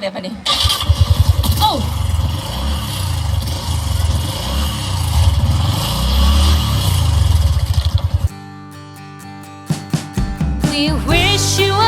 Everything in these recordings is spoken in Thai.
แต่ปะนี่โอ้ We wish you a Merry Christmas. We wish you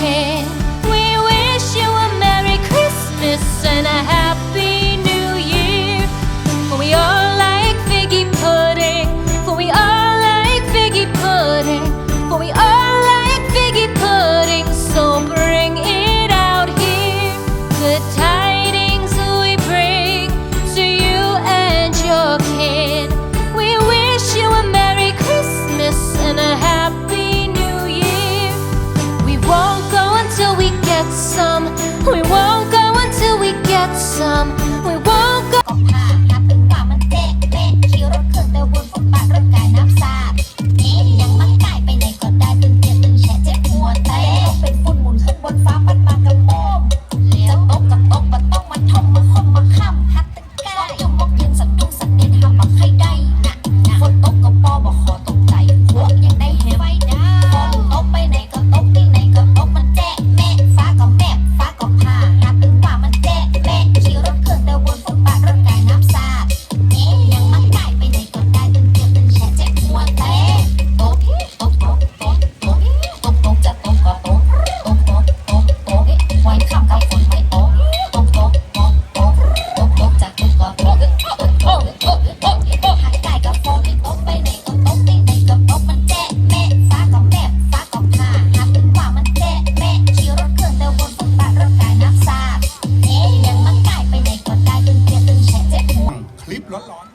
mujer. some we won't go ผ่านนับถึงว่ามันเตะเตะขี่รถเครื่แต่วนปการ่กายน้ำสาดเอ๊ยังมักกาไปไหนก็ได้ตึงเตียตึงแฉะเจ็วดต่เป็นฝุ่นหมุนขึ้นบนฟ้าปัดมากับโอมจะตกับตกต้องมาทมมาคมมาข้าม ร้อนร้อน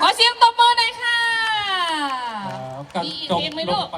ขอเสียงตบมือหน่อยค่ะดีอีกเพลงไหมลูก